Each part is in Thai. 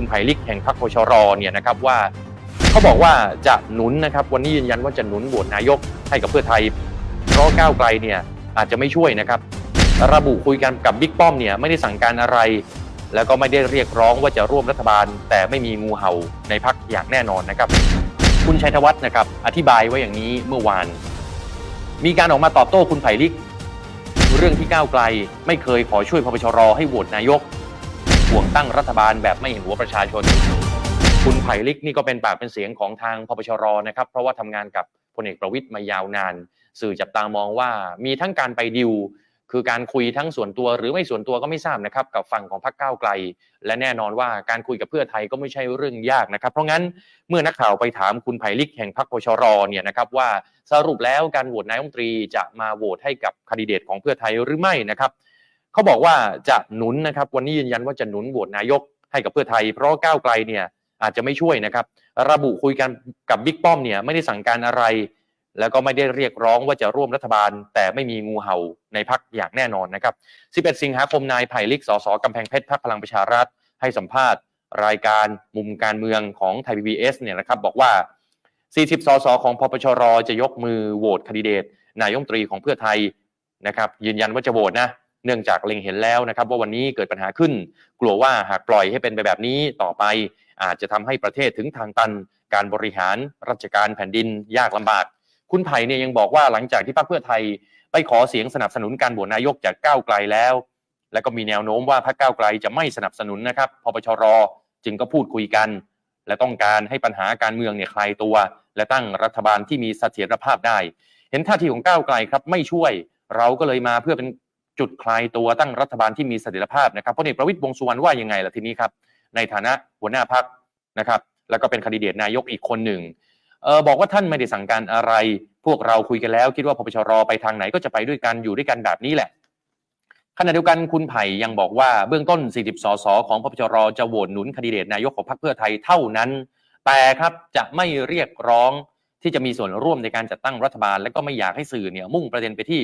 คุณไผ่ลิกแห่งพรรคพชรเนี่ยนะครับว่าเขาบอกว่าจะหนุนนะครับ วันนี้ยืนยันว่าจะหนุนโหวตนายกให้กับเพื่อไทย เพราะก้าวไกลเนี่ยอาจจะไม่ช่วยนะครับ ระบุคุยกันกับบิ๊กป้อมเนี่ยไม่ได้สั่งการอะไร แล้วก็ไม่ได้เรียกร้องว่าจะร่วมรัฐบาล แต่ไม่มีงูเห่าในพักอย่างแน่นอนนะครับ คุณชัยธวัฒน์นะครับ อธิบายไว้อย่างนี้เมื่อวาน มีการออกมาตอบโต้คุณไผ่ลิก เรื่องที่ก้าวไกลไม่เคยขอช่วยพปชรให้โหวตนายก ห่วงตั้งรัฐบาลแบบไม่เห็นหัวประชาชน คุณไผ่ลิกนี่ก็เป็นปากเป็นเสียงของทางพปชรนะครับ เพราะว่าทำงานกับพลเอกประวิตยมายาวนาน สื่อจับตามองว่ามีทั้งการไปดิวคือการคุยทั้งส่วนตัวหรือไม่ส่วนตัวก็ไม่ทราบนะครับ กับฝั่งของพรรคก้าวไกล และแน่นอนว่าการคุยกับเพื่อไทยก็ไม่ใช่เรื่องยากนะครับ เพราะงั้นเมื่อนักข่าวไปถามคุณไผ่ลิกแห่งพรรคพชรเนี่ยนะครับว่าสรุปแล้วการโหวตนายกรัฐมนตรีจะมาโหวตให้กับคดิเดตของเพื่อไทยหรือไม่นะครับ เขาบอกว่าจะหนุนนะครับ วันนี้ยืนยันว่าจะหนุนโหวตนายกให้กับเพื่อไทย เพราะก้าวไกลเนี่ยอาจจะไม่ช่วยนะครับ ระบุคุยกันกับบิ๊กป้อมเนี่ยไม่ได้สั่งการอะไร แล้วก็ไม่ได้เรียกร้องว่าจะร่วมรัฐบาล แต่ไม่มีงูเห่าในพักอย่างแน่นอนนะครับ 11 สิงหาคมนายไผ่ลิกสสกำแพงเพชรพักพลังประชารัฐให้สัมภาษณ์ รายการมุมการเมืองของไทยพีบีเอสเนี่ยนะครับบอกว่า 40 สสของพปชรจะยกมือโหวตคนดิเดตนายกรัฐมตรีของเพื่อไทยนะครับยืนยันว่าจะโหวตนะ เนื่องจากเล็งเห็นแล้วนะครับว่าวันนี้เกิดปัญหาขึ้น กลัวว่าหากปล่อยให้เป็นไปแบบนี้ต่อไป อาจจะทำให้ประเทศถึงทางตัน การบริหารราชการแผ่นดินยากลำบาก คุณไผ่เนี่ยยังบอกว่าหลังจากที่พรรคเพื่อไทย ไปขอเสียงสนับสนุนการโหวตนายกจากก้าวไกลแล้ว และก็มีแนวโน้มว่าพรรคก้าวไกลจะไม่สนับสนุนนะครับพปชรจึงก็พูดคุยกัน และต้องการให้ปัญหาการเมืองเนี่ยคลายตัว และตั้งรัฐบาลที่มีเสถียรภาพได้ เห็นท่าทีของก้าวไกลครับไม่ช่วย เราก็เลยมาเพื่อเป็น จุดคลายตัวตั้งรัฐบาลที่มีเสถียรภาพนะครับพลเอกประวิตยวงสุวรรณว่ายังไงล่ะทีนี้ครับ ในฐานะหัวหน้าพักนะครับ แล้วก็เป็นคนดิเดตนายกอีกคนหนึ่งเออบอกว่าท่านไม่ได้สั่งการอะไร พวกเราคุยกันแล้ว คิดว่าพปชรไปทางไหนก็จะไปด้วยกันอยู่ด้วยกันแบบนี้แหละขณะเดียวกันคุณไผ่ยังบอกว่าเบื้องต้น 40 สสของพปชรจะโหวตหนุนคนดิเดตนายกของพรรคเพื่อไทยเท่านั้น แต่ครับจะไม่เรียกร้องที่จะมีส่วนร่วมในการจัดตั้งรัฐบาล และก็ไม่อยากให้สื่อเนี่ยมุ่งประเด็นไปที่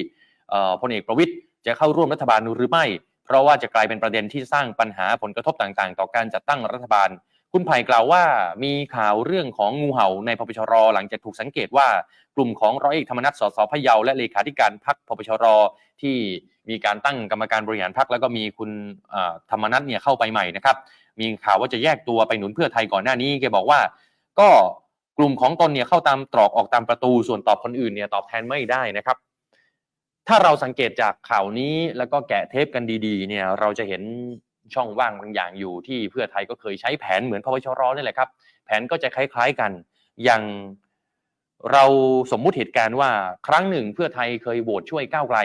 พลเอกประวิตย จะเข้าร่วมรัฐบาลหรือไม่ เพราะว่าจะกลายเป็นประเด็นที่สร้างปัญหาผลกระทบต่างๆ ต่อการจัดตั้งรัฐบาล คุณไผ่กล่าวว่ามีข่าวเรื่องของงูเห่าในพปชร หลังจากถูกสังเกตว่ากลุ่มของร้อยเอกธรรมนัฐสสพะเยาและเลขาธิการพรรคพปชร ที่มีการตั้งกรรมการบริหารพรรคแล้วก็มีคุณธรรมนัฐเนี่ยเข้าไปใหม่นะครับมีข่าวว่าจะแยกตัวไปหนุนเพื่อไทยก่อนหน้านี้แกบอกว่า ก็กลุ่มของตนเนี่ยเข้าตามตรอกออกตามประตูส่วนตอบคนอื่นเนี่ยตอบแทนไม่ได้นะครับ ถ้าเราสังเกตจากข่าวนี้แล้วก็แกะเทปกันดีๆ เนี่ยเราจะเห็นช่องว่างบางอย่างอยู่ที่เพื่อไทยก็เคยใช้แผนเหมือนพปชรนี่แหละครับ แผนก็จะคล้าย ๆกัน อย่างเราสมมุติเหตุการณ์ว่าครั้งหนึ่งเพื่อไทยเคยโหวตช่วยก้าวไกล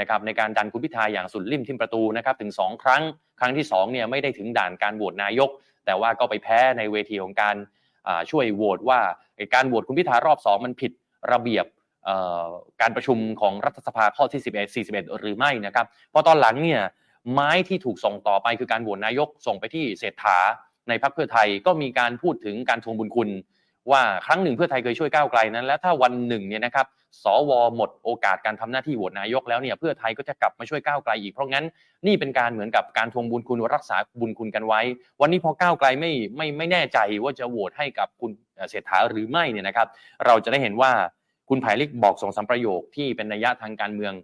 นะครับในการดันคุณพิธาอย่างสุดริมทิมประตูนะครับถึง 2 ครั้ง ครั้งที่2เนี่ยไม่ได้ถึงด่านการโหวตนายก แต่ว่าก็ไปแพ้ในเวทีของการช่วยโหวตว่าการโหวตคุณพิธารอบ 2 มันผิดระเบียบ การประชุมของรัฐสภาข้อที่ 11 41 หรือไม่นะครับเพราะตอนหลังเนี่ยไม้ที่ถูกส่งต่อไปคือการโหวตนายกส่งไปที่เศรษฐาในพรรคเพื่อไทยก็มีการพูดถึงการทวงบุญคุณ ว่าครั้งหนึ่งเพื่อไทยเคยช่วยก้าวไกลนั้น แล้วถ้าวันหนึ่งเนี่ยนะครับสวหมดโอกาสการทำหน้าที่โหวตนายกแล้วเนี่ยเพื่อไทยก็จะกลับมาช่วยก้าวไกลอีกเพราะงั้นนี่เป็นการเหมือนกับการทวงบุญคุณรักษาบุญคุณกันไว้ วันนี้พอก้าวไกลไม่ไม่ไม่แน่ใจว่าจะโหวตให้กับคุณเศรษฐาหรือไม่เนี่ยนะครับ เราจะได้เห็นว่า คุณไผ่ลิกบอกสองสามประโยคที่เป็นนัยยะทางการเมือง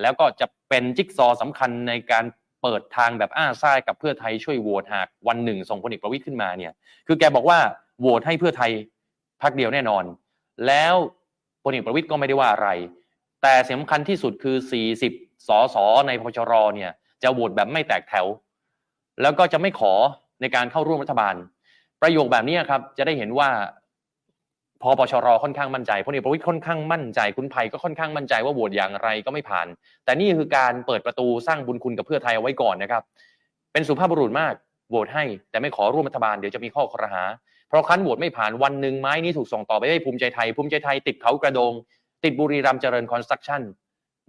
แล้วก็จะเป็นจิ๊กซอสำคัญในการเปิดทางแบบอ้าซ่ายกับเพื่อไทยช่วยโหวตหากวันหนึ่งส่งพลเอกประวิตยขึ้นมาเนี่ย คือแกบอกว่าโหวตให้เพื่อไทยพักเดียวแน่นอน แล้วพลเอกประวิตยก็ไม่ได้ว่าอะไร แต่สำคัญที่สุดคือ 40 สสในพชรเนี่ยจะโหวตแบบไม่แตกแถว แล้วก็จะไม่ขอในการเข้าร่วมรัฐบาล ประโยคแบบนี้ครับจะได้เห็นว่า พอปชรค่อนข้างมั่นใจพลเอกประวิตยค่อนข้างมั่นใจ คุณไผ่ก็ค่อนข้างมั่นใจว่าโหวตอย่างไรก็ไม่ผ่าน แต่นี่คือการเปิดประตูสร้างบุญคุณกับเพื่อไทยเอาไว้ก่อนนะครับ เป็นสุภาพบุรุษมากโหวตให้ แต่ไม่ขอร่วมรัฐบาลเดี๋ยวจะมีข้อครหา เพราะคันโหวตไม่ผ่านวันหนึ่งไม้นี้ถูกส่งต่อไปให้ภูมิใจไทย ภูมิใจไทยติดเขากระโดง ติดบุรีรัมย์เจริญคอนสตรักชั่น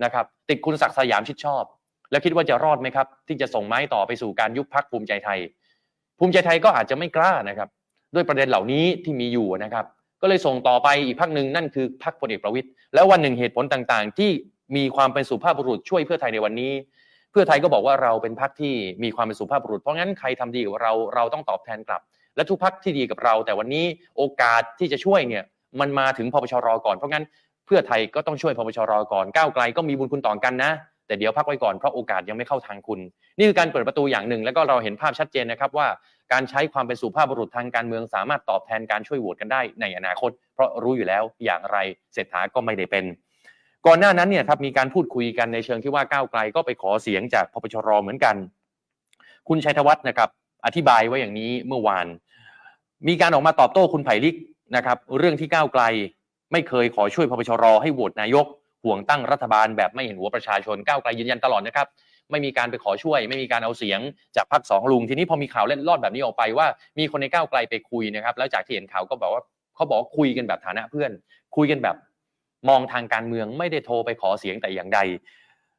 นะครับติดคุณศักดิ์สยามชิดชอบ แล้วคิดว่าจะรอดไหมครับ ที่จะส่งไม้ต่อไปสู่การยุบพักภูมิใจไทย ภูมิใจไทยก็อาจจะไม่กล้านะครับ ด้วยประเด็นเหล่านี้ที่มีอยู่นะครับ ก็เลยส่งต่อไปอีกพักหนึ่งนั่นคือพักพลเอกประวิตยแล้ววันหนึ่งเหตุผลต่างๆ ที่มีความเป็นสุภาพบุรุษช่วยเพื่อไทยในวันนี้ เพื่อไทยก็บอกว่าเราเป็นพรรคที่มีความเป็นสุภาพบุรุษเพราะงั้นใครทำดีกับเราเราต้องตอบแทนกลับ และทุกพรรคที่ดีกับเรา แต่วันนี้โอกาสที่จะช่วยเนี่ยมันมาถึงพปชรก่อนเพราะงั้นเพื่อไทยก็ต้องช่วยพปชรก่อนก้าวไกลก็มีบุญคุณต่อกันนะ แต่เดี๋ยวพักไว้ก่อนเพราะโอกาสยังไม่เข้าทางคุณ นี่คือการเปิดประตูอย่างหนึ่ง แล้วก็เราเห็นภาพชัดเจนนะครับว่าการใช้ความเป็นสุภาพบุรุษทางการเมืองสามารถตอบแทนการช่วยโหวตกันได้ในอนาคต เพราะรู้อยู่แล้วอย่างไรเศรษฐาก็ไม่ได้เป็น ก่อนหน้านั้นเนี่ยครับมีการพูดคุยกันในเชิงที่ว่าก้าวไกลก็ไปขอเสียงจากพปชรเหมือนกัน คุณชัยธวัฒน์นะครับอธิบายไว้อย่างนี้เมื่อวาน มีการออกมาตอบโต้คุณไผ่ลิกนะครับเรื่องที่ก้าวไกลไม่เคยขอช่วยพปชรให้โหวตนายก ห่วงตั้งรัฐบาลแบบไม่เห็นหัวประชาชนก้าวไกลยืนยันตลอดนะครับไม่มีการไปขอช่วย ไม่มีการเอาเสียงจากพรรคสองลุงทีนี้พอมีข่าวเล่นรอดแบบนี้ออกไปว่า มีคนในก้าวไกลไปคุยนะครับ แล้วจากที่เห็นข่าวก็บอกว่าเขาบอกคุยกันแบบฐานะเพื่อน คุยกันแบบมองทางการเมืองไม่ได้โทรไปขอเสียงแต่อย่างใด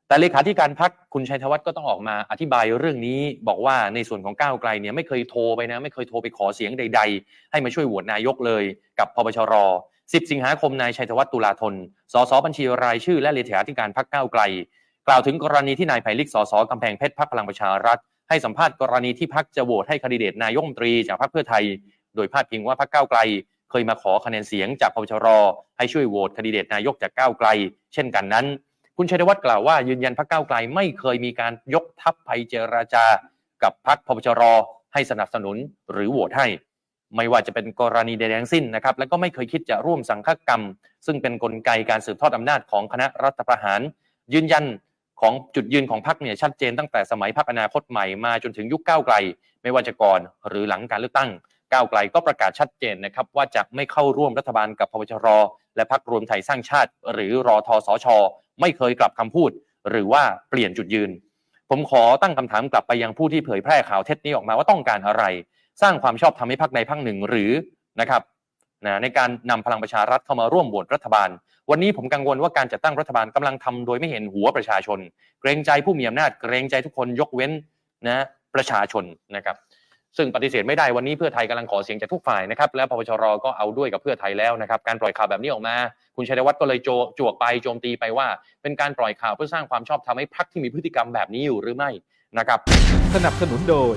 แต่เลขาธิการพักคุณชัยธวัฒน์ก็ต้องออกมาอธิบายเรื่องนี้บอกว่าในส่วนของก้าวไกลเนี่ยไม่เคยโทรไปนะ ไม่เคยโทรไปขอเสียงใด ๆ ให้มาช่วยโหวตนายกเลย กับพปชร 10 สิงหาคมนายชัยธวัฒน์ตุลาธน สสบัญชีรายชื่อและเลขาธิการพักก้าวไกล กล่าวถึงกรณีที่นายไผ่ลิกสสกำแพงเพชรพักพลังประชารัฐ ให้สัมภาษณ์กรณีที่พักจะโหวตให้คดิเดตนายกรัฐมนตรีจากพรรคเพื่อไทย โดยพาดพิงว่าพรรคก้าวไกล เคยมาขอคะแนนเสียงจากพปชรให้ช่วยโหวตคดิเดตนายกจากก้าวไกล เช่นกันนั้น คุณชัยธวัฒน์กล่าวว่ายืนยันพรรคก้าวไกลไม่เคยมีการยกทัพไปเจราจา กับพรรคพปชรให้สนับสนุนหรือโหวตให้ ไม่ว่าจะเป็นกรณีใดๆทั้งสิ้นนะครับแล้วก็ไม่เคยคิดจะร่วมสังฆกรรม ซึ่งเป็นกลไกการสืบทอดอำนาจของคณะรัฐประหาร ยืนยันของจุดยืนของพรรคเนี่ยชัดเจนตั้งแต่สมัยพรรคอนาคตใหม่มาจนถึงยุคก้าวไกล ไม่ว่าจะก่อนหรือหลังการเลือกตั้งก้าวไกลก็ประกาศชัดเจนนะครับว่าจะไม่เข้าร่วมรัฐบาลกับพปชร และพรรครวมไทยสร้างชาติ หรือรอทสชอไม่เคยกลับคำพูด หรือว่าเปลี่ยนจุดยืน ผมขอตั้งคำถามกลับไปยังผู้ที่เผยแพร่ข่าวเท็จนี้ออกมาว่าต้องการอะไร สร้างความชอบธรรมให้พรรคใดพรรคหนึ่งหรือนะครับนะในการนำพลังประชารัฐเข้ามาร่วมโหวตรัฐบาล วันนี้ผมกังวลว่าการจัดตั้งรัฐบาลกำลังทำโดยไม่เห็นหัวประชาชน เกรงใจผู้มีอำนาจ เกรงใจทุกคนยกเว้นนะประชาชนนะครับ ซึ่งปฏิเสธไม่ได้วันนี้เพื่อไทยกำลังขอเสียงจากทุกฝ่ายนะครับ แล้วพปชรก็เอาด้วยกับเพื่อไทยแล้วนะครับ การปล่อยข่าวแบบนี้ออกมา คุณชัยวัฒน์ก็เลยโจจวกไปโจมตีไปว่า เป็นการปล่อยข่าวเพื่อสร้างความชอบธรรมให้พรรคที่มีพฤติกรรมแบบนี้อยู่หรือไม่นะครับ สนับสนุนโดย